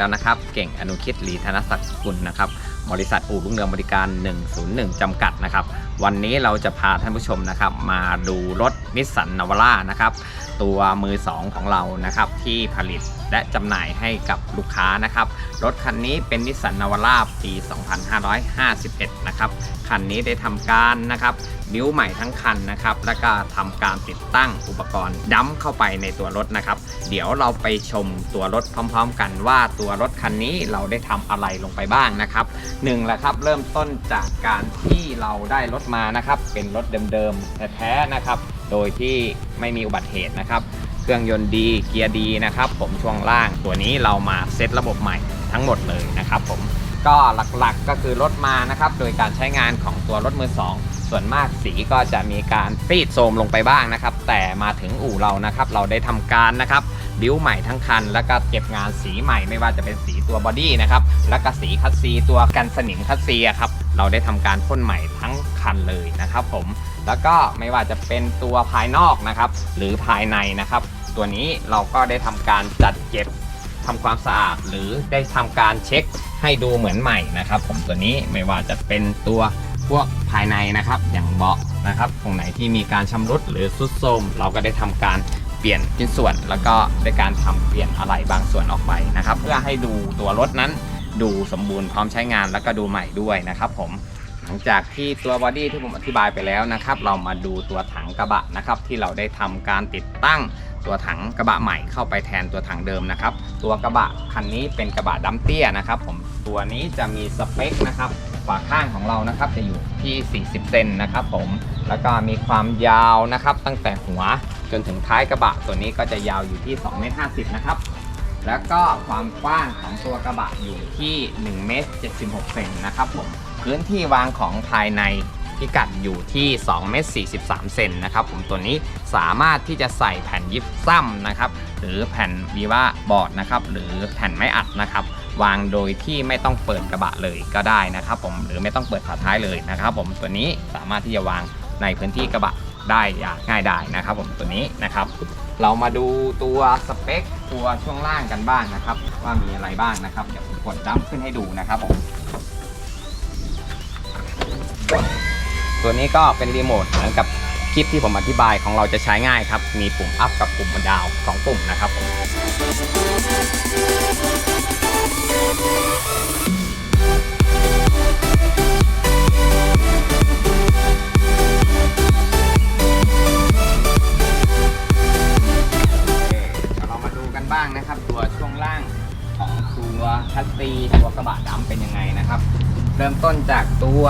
แล้วนะครับ เก่งอนุคิดหลีธนศักดิ์กุลนะครับ บริษัทอู่รุ่งเรืองบริการ 101 จำกัดนะครับ วันนี้เราจะพาท่านผู้ชมนะครับ มาดูรถนิสสันนาวาร่านะครับตัวมือ 2 ของเรานะครับที่ผลิตและจำหน่ายให้กับลูกค้านะครับ รถคันนี้เป็นนิสสันนาวาร่าปี 2551 นะครับ คันนี้ได้ทำการนะครับบิ้วใหม่ทั้งคันนะครับ แล้วก็ทำการติดตั้งอุปกรณ์ดั้มเข้าไปในตัวรถนะครับ เดี๋ยวเราไปชมตัวรถพร้อม ๆ กันว่าตัวรถคันนี้เราได้ทำอะไรลงไปบ้างนะครับหนึ่งแหละครับเริ่มต้นจากการที่เราได้รถมานะครับ เป็นรถเดิมๆแท้ๆนะครับ โดยที่ไม่มีอุบัติเหตุนะครับ เครื่องยนต์ดีเกียร์ดีนะครับ ผมช่วงล่างตัวนี้เรามาเซตระบบใหม่ทั้งหมดเลยนะครับผมก็หลักๆก็คือรถมานะครับ โดยการใช้งานของตัวรถมือสองส่วนมากสีก็จะมีการฟีดโทรมลงไปบ้างนะครับ แต่มาถึงอู่เรานะครับ เราได้ทำการนะครับบิ้วใหม่ทั้งคัน แล้วก็เก็บงานสีใหม่ไม่ว่าจะเป็นสีตัวบอดี้นะครับ แล้วก็สีคัสซีตัวกันสนิมคัสซีครับ เราได้ทำการพ่นใหม่ทั้งคันเลยนะครับผมแล้วก็ไม่ว่าจะเป็นตัวภายนอกนะครับ หรือภายในนะครับ ตัวนี้เราก็ได้ทำการจัดเก็บทำความสะอาด หรือได้ทำการเช็คให้ดูเหมือนใหม่นะครับ ผมตัวนี้ไม่ว่าจะเป็นตัวพวกภายในนะครับ อย่างเบาะนะครับตรงไหนที่มีการชำรุดหรือสุดโทรมเราก็ได้ทำการเปลี่ยนชิ้นส่วน แล้วก็ได้การทำเปลี่ยนอะไรบางส่วนออกไปนะครับ เพื่อให้ดูตัวรถนั้น ดูสมบูรณ์พร้อมใช้งานแล้วก็ดูใหม่ด้วยนะครับผมหลังจากที่ตัวบอดี้ที่ผมอธิบายไปแล้วนะครับ เรามาดูตัวถังกระบะนะครับ ที่เราได้ทำการติดตั้งตัวถังกระบะใหม่เข้าไปแทนตัวถังเดิมนะครับ ตัวกระบะคันนี้เป็นกระบะดัมเตี้ยนะครับ ผมตัวนี้จะมีสเปคนะครับฝาข้างของเรานะครับจะอยู่ที่ 40 เซนนะครับผมแล้วก็มีความยาวนะครับ ตั้งแต่หัวจนถึงท้ายกระบะ ตัวนี้ก็จะยาวอยู่ที่2เมตร50นะครับ แล้วก็ความกว้างของตัวกระบะอยู่ที่1เมตร76เซนนะครับผมพื้นที่วางของภายในพิกัดอยู่ที่2เมตร43เซนนะครับผมตัวนี้สามารถที่จะใส่แผ่นยิปซัมนะครับหรือแผ่นวีว่าบอร์ดนะครับหรือแผ่นไม้อัดนะครับ วางโดยที่ไม่ต้องเปิดกระบะเลยก็ได้นะครับ ผมหรือไม่ต้องเปิดฝาท้ายเลยนะครับ ผมตัวนี้สามารถที่จะวางในพื้นที่กระบะได้อย่างง่ายดายนะครับ ผมตัวนี้นะครับ เรามาดูตัวสเปคตัวช่วงล่างกันบ้างนะครับ ว่ามีอะไรบ้างนะครับ เดี๋ยวผมกดดั้มขึ้นให้ดูนะครับผมตัวนี้ก็เป็นรีโมทเหมือนกับคลิปที่ผมอธิบายของเราจะใช้ง่ายครับ มีปุ่มอัพกับปุ่มดาวสองปุ่มนะครับผม บ้างนะครับ ตัวช่วงล่างของตัวคัสซีตัวกระบะดำเป็นยังไงนะครับ เริ่มต้นจากตัว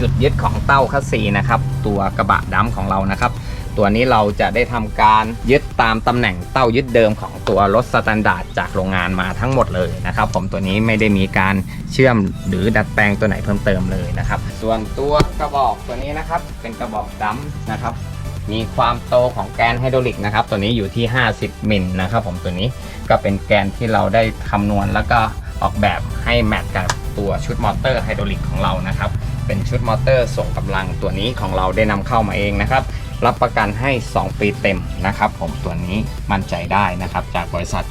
จุดยึดของเต้าคัสซีนะครับ ตัวกระบะดำของเรานะครับ ตัวนี้เราจะได้ทำการยึดตามตำแหน่งเต้ายึดเดิมของตัวรถสแตนดาร์ดจากโรงงานมาทั้งหมดเลยนะครับ ผมตัวนี้ไม่ได้มีการเชื่อมหรือดัดแปลงตัวไหนเพิ่มเติมเลยนะครับ ส่วนตัวกระบอกตัวนี้นะครับ เป็นกระบอกดำนะครับ มีความโตของแกนไฮดรอลิกนะครับ ตัวนี้อยู่ที่ 50 มิลนะครับผมตัวนี้ก็เป็นแกนที่เราได้คำนวณแล้วก็ออกแบบให้แมทกับตัวชุดมอเตอร์ไฮดรอลิกของเรานะครับ เป็นชุดมอเตอร์ส่งกำลังตัวนี้ของเราได้นำเข้ามาเองนะครับ รับประกันให้ 2 ปีเต็มนะครับ ผมตัวนี้มั่นใจได้นะครับ จากบริษัท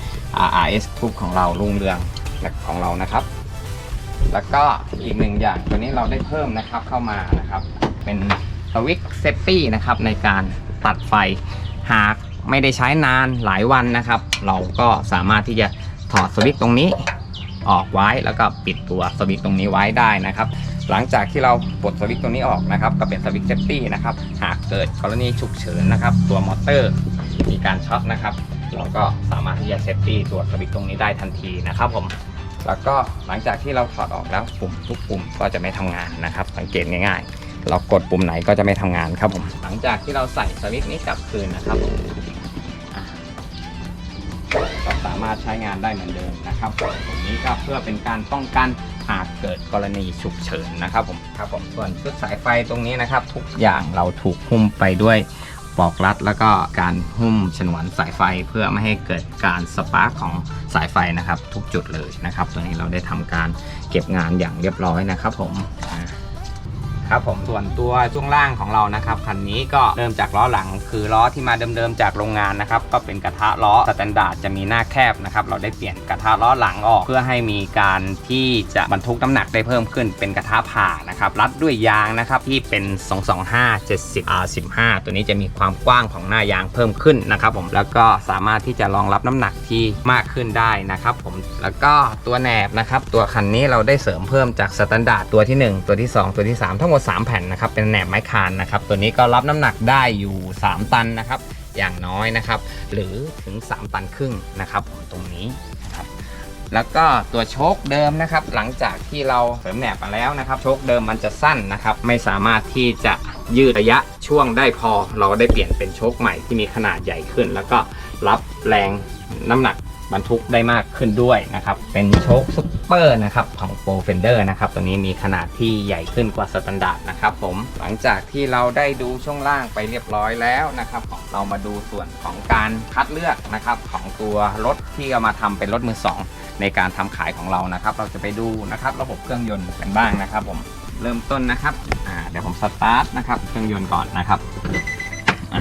RRS ทุกของเรารุ่งเรืองของเรานะครับ แล้วก็อีกหนึ่งอย่างตัวนี้เราได้เพิ่มนะครับเข้ามานะครับ เป็น สวิตช์เซฟตี้นะครับในการตัดไฟหากไม่ได้ใช้นานหลายวันนะครับ เราก็สามารถที่จะถอดสวิตช์ตรงนี้ออกไว้แล้วก็ปิดตัวสวิตช์ตรงนี้ไว้ได้นะครับ หลังจากที่เราปลดสวิตช์ตรงนี้ออกนะครับ ก็เป็นสวิตช์เซฟตี้นะครับหากเกิดกรณีฉุกเฉินนะครับ ตัวมอเตอร์มีการช็อตนะครับเราก็สามารถที่จะเซฟตี้ตัวสวิตช์ตรงนี้ได้ทันทีนะครับผมแล้วก็หลังจากที่เราถอดออกแล้วปุ่มทุกปุ่มก็จะไม่ทำงานนะครับ สังเกตง่ายๆ เรากดปุ่มไหนก็จะไม่ทำงานครับผมหลังจากที่เราใส่สวิตช์นี้กลับคืนนะครับผมอะก็สามารถใช้งานได้เหมือนเดิมนะครับผมตรงนี้ก็เพื่อเป็นการป้องกันหากเกิดกรณีฉุกเฉินนะครับผมครับผมส่วนชุดสายไฟตรงนี้นะครับ ทุกอย่างเราถูกหุ้มไปด้วยปลอกรัด แล้วก็การหุ้มฉนวนสายไฟเพื่อไม่ให้เกิดการสปาร์กของสายไฟนะครับ ทุกจุดเลยนะครับ ตัวนี้เราได้ทำการเก็บงานอย่างเรียบร้อยนะครับผมอ่า ครับผมส่วนตัวช่วงล่างของเรานะครับคันนี้ก็เริ่มจากล้อหลัง คือล้อที่มาเดิมๆจากโรงงานนะครับก็เป็นกระทะล้อสแตนดาร์ดจะมีหน้าแคบนะครับเราได้เปลี่ยนกระทะล้อหลังออก เพื่อให้มีการที่จะบรรทุกน้ำหนักได้เพิ่มขึ้นเป็นกระทะผ่านะครับรัดด้วยยางนะครับที่เป็น 225 70 R 15ตัวนี้จะมีความกว้างของหน้ายางเพิ่มขึ้นนะครับผมแล้วก็สามารถที่จะรองรับน้ำหนักที่มากขึ้นได้นะครับผมแล้วก็ตัวแหนบนะครับตัวคันนี้เราได้เสริมเพิ่มจากสแตนดาร์ดตัวที่ 1 ตัวที่ 2 ตัวที่ 3 ทั้งหมด3 แผ่นนะครับ เป็นแหนบไม้คานนะครับ ตัวนี้ก็รับน้ำหนักได้อยู่ 3 ตันนะครับ อย่างน้อยนะครับ หรือถึง 3 ตันครึ่งนะครับผมตรงนี้นะครับ แล้วก็ตัวโชคเดิมนะครับ หลังจากที่เราเสริมแหนบมาแล้วนะครับ โชคเดิมมันจะสั้นนะครับ ไม่สามารถที่จะยืดระยะช่วงได้พอ เราได้เปลี่ยนเป็นโชคใหม่ที่มีขนาดใหญ่ขึ้น แล้วก็รับแรงน้ำหนัก บรรทุกได้มากขึ้นด้วยนะครับ เป็นโชคซุปเปอร์นะครับของโปรเฟนเดอร์นะครับ ตัวนี้มีขนาดที่ใหญ่ขึ้นกว่าสแตนดาร์ดนะครับผม หลังจากที่เราได้ดูช่วงล่างไปเรียบร้อยแล้วนะครับของเรามาดูส่วนของการคัดเลือกนะครับของตัวรถที่เอามาทำเป็นรถมือสองในการทำขายของเรานะครับ เราจะไปดูนะครับระบบเครื่องยนต์กันบ้างนะครับผม เริ่มต้นนะครับเดี๋ยวผมสตาร์ทนะครับเครื่องยนต์ก่อนนะครับอะ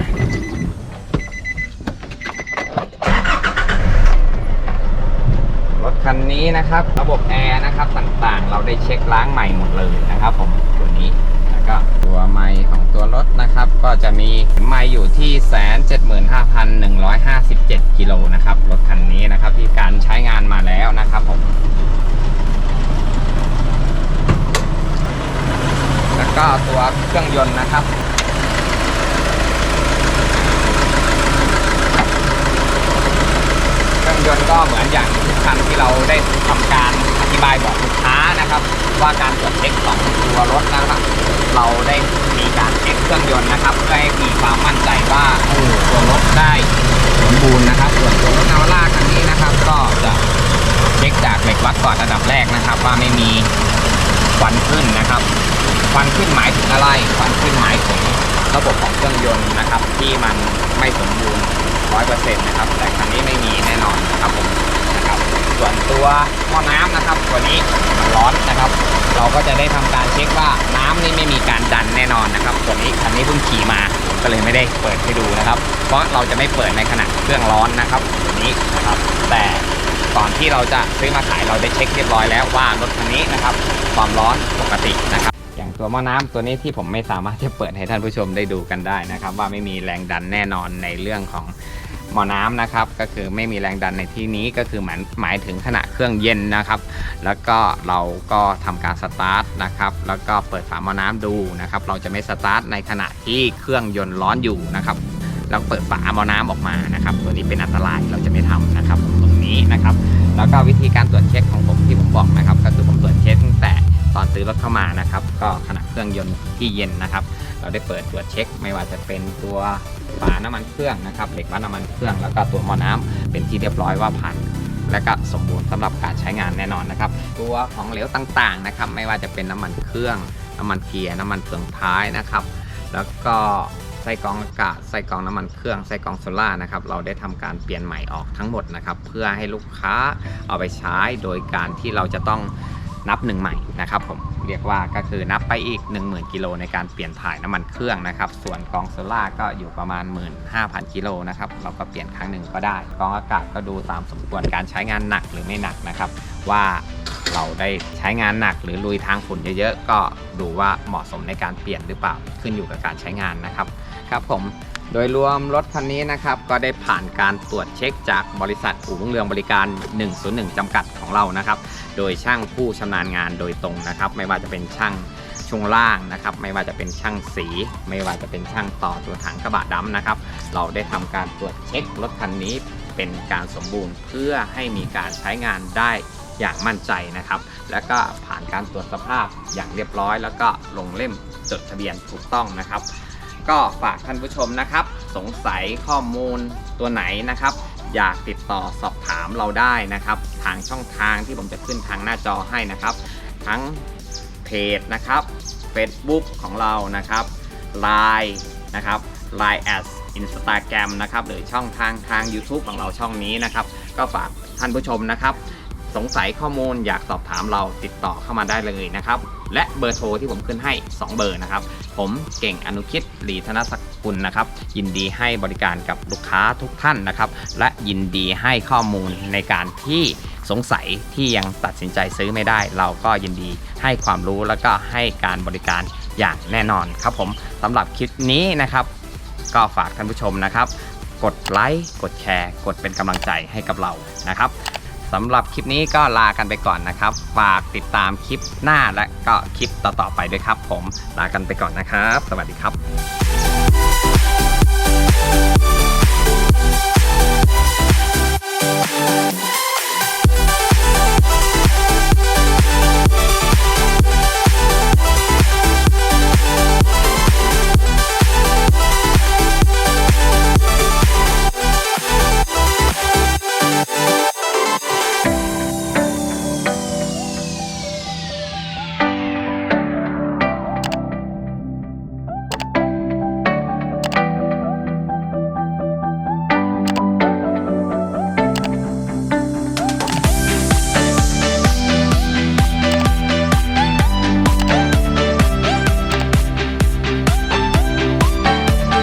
รถ คันนี้นะครับ ระบบแอร์นะครับต่างๆ เราได้เช็คล้างใหม่หมดเลยนะครับ ผมตัวนี้แล้วก็ตัวไมค์ของตัวรถนะครับ ก็จะมีไมค์อยู่ที่แสนเจ็ดหมื่นห้าพันหนึ่งร้อยห้าสิบเจ็ดกิโลนะครับรถคันนี้นะครับที่การใช้งานมาแล้วนะครับผมแล้วก็ตัวเครื่องยนต์นะครับเครื่องยนต์ก็เหมือนอย่าง คันที่เราได้ทำการอธิบายบอกลูกค้านะครับ ว่าการตรวจเช็คของตัวรถนะครับ เราได้มีการเช็คเครื่องยนต์นะครับเพื่อให้มีความมั่นใจว่าเออตัวรถได้สมบูรณ์นะครับ ส่วนตัวรถนาวาร่าคันนี้นะครับ ก็จะเช็คจากเหล็กวัดก่อนระดับแรกนะครับ ว่าไม่มีควันขึ้นนะครับควันขึ้นหมายถึงอะไรควันขึ้นหมายถึงระบบของเครื่องยนต์นะครับ ที่มันไม่สมบูรณ์ร้อยเปอร์เซ็นต์นะครับ แต่คันนี้ไม่มีแน่นอนนะครับผมนะครับ ส่วนตัวหม้อน้ำนะครับตัวนี้มันร้อนนะครับ เราก็จะได้ทำการเช็คว่าน้ำนี่ไม่มีการดันแน่นอนนะครับตัวนี้คันนี้เพิ่งขี่มาก็เลยไม่ได้เปิดให้ดูนะครับ เพราะเราจะไม่เปิดในขณะเครื่องร้อนนะครับตัวนี้นะครับ แต่ก่อนที่เราจะซื้อมาขายเราได้เช็คเรียบร้อยแล้วว่ารถคันนี้นะครับความร้อนปกตินะครับ อย่างตัวหม้อน้ำตัวนี้ที่ผมไม่สามารถจะเปิดให้ท่านผู้ชมได้ดูกันได้นะครับ ว่าไม่มีแรงดันแน่นอนในเรื่องของ หม้อน้ำนะครับ ก็คือไม่มีแรงดันในที่นี้ก็คือหมายหมายถึงขณะเครื่องเย็นนะครับ แล้วก็เราก็ทำการสตาร์ทนะครับ แล้วก็เปิดฝาหม้อน้ำดูนะครับ เราจะไม่สตาร์ทในขณะที่เครื่องยนต์ร้อนอยู่นะครับแล้วเปิดฝาหม้อน้ำออกมานะครับ ตัวนี้เป็นอันตรายเราจะไม่ทำนะครับตรงนี้นะครับ แล้วก็วิธีการตรวจเช็คของผมที่ผมบอกนะครับ ก็คือผมตรวจเช็คตั้งแต่ตอนซื้อรถเข้ามานะครับ ก็ขณะเครื่องยนต์ที่เย็นนะครับ เราได้เปิดตรวจเช็คไม่ว่าจะเป็นตัว ฝาน้ำมันเครื่องนะครับเหล็กวัดน้ำมันเครื่องแล้วก็ตัวหม้อน้ำเป็นที่เรียบร้อยว่าผ่านและก็สมบูรณ์สำหรับการใช้งานแน่นอนนะครับ ตัวของเหลวต่างๆนะครับ ไม่ว่าจะเป็นน้ำมันเครื่อง น้ำมันเกียร์น้ำมันเฟืองท้ายนะครับ แล้วก็ไส้กรองอากาศไส้กรองน้ำมันเครื่องไส้กรองโซล่านะครับเราได้ทำการเปลี่ยนใหม่ออกทั้งหมดนะครับ เพื่อให้ลูกค้าเอาไปใช้โดยการที่เราจะต้อง นับหนึ่งใหม่นะครับผมเรียกว่าก็คือนับไปอีก 10,000กิโลในการเปลี่ยนถ่ายน้ำมันเครื่องนะครับ ส่วนกองโซล่าก็อยู่ประมาณ 15,000กิโลนะครับเราก็เปลี่ยนครั้งหนึ่งก็ได้ กองอากาศก็ดูตามสมควรการใช้งานหนักหรือไม่หนักนะครับ ว่าเราได้ใช้งานหนักหรือลุยทางฝุ่นเยอะๆก็ดูว่าเหมาะสมในการเปลี่ยนหรือเปล่าขึ้นอยู่กับการใช้งานนะครับครับผม โดยรวมรถคันนี้นะครับก็ได้ผ่านการตรวจเช็คจากบริษัทอู่รุ่งเรืองบริการ 101 จำกัดของเรานะครับ โดยช่างผู้ชำนาญงานโดยตรงนะครับ ไม่ว่าจะเป็นช่างช่วงล่างนะครับ ไม่ว่าจะเป็นช่างสี ไม่ว่าจะเป็นช่างต่อตัวถังกระบะดำนะครับ เราได้ทำการตรวจเช็ครถคันนี้เป็นการสมบูรณ์เพื่อให้มีการใช้งานได้อย่างมั่นใจนะครับ แล้วก็ผ่านการตรวจสภาพอย่างเรียบร้อย แล้วก็ลงเล่มจดทะเบียนถูกต้องนะครับ ก็ฝากท่านผู้ชมนะครับ สงสัยข้อมูลตัวไหนนะครับ อยากติดต่อสอบถามเราได้นะครับ ทางช่องทางที่ผมจะขึ้นทางหน้าจอให้นะครับ ทั้งเพจนะครับ Facebook ของเรานะครับ Line นะครับ Line as Instagram นะครับหรือช่องทางทาง YouTube ของเราช่องนี้นะครับ ก็ฝากท่านผู้ชมนะครับ สงสัยข้อมูลอยากสอบถามเราติดต่อเข้ามาได้เลยนะครับ และเบอร์โทรที่ผมขึ้นให้ 2 เบอร์นะครับ ผมเก่งอนุคิดหลีธนศักกุลนะครับ ยินดีให้บริการกับลูกค้าทุกท่านนะครับ และยินดีให้ข้อมูลในการที่สงสัยที่ยังตัดสินใจซื้อไม่ได้ เราก็ยินดีให้ความรู้แล้วก็ให้การบริการอย่างแน่นอนครับผมสำหรับคลิปนี้นะครับ ก็ฝากท่านผู้ชมนะครับ กดไลค์กดแชร์ กดเป็นกำลังใจให้กับเรานะครับ สำหรับคลิปนี้ก็ลากันไปก่อนนะครับ ฝากติดตามคลิปหน้าและก็คลิปต่อๆไปด้วยครับ ผมลากันไปก่อนนะครับ สวัสดีครับ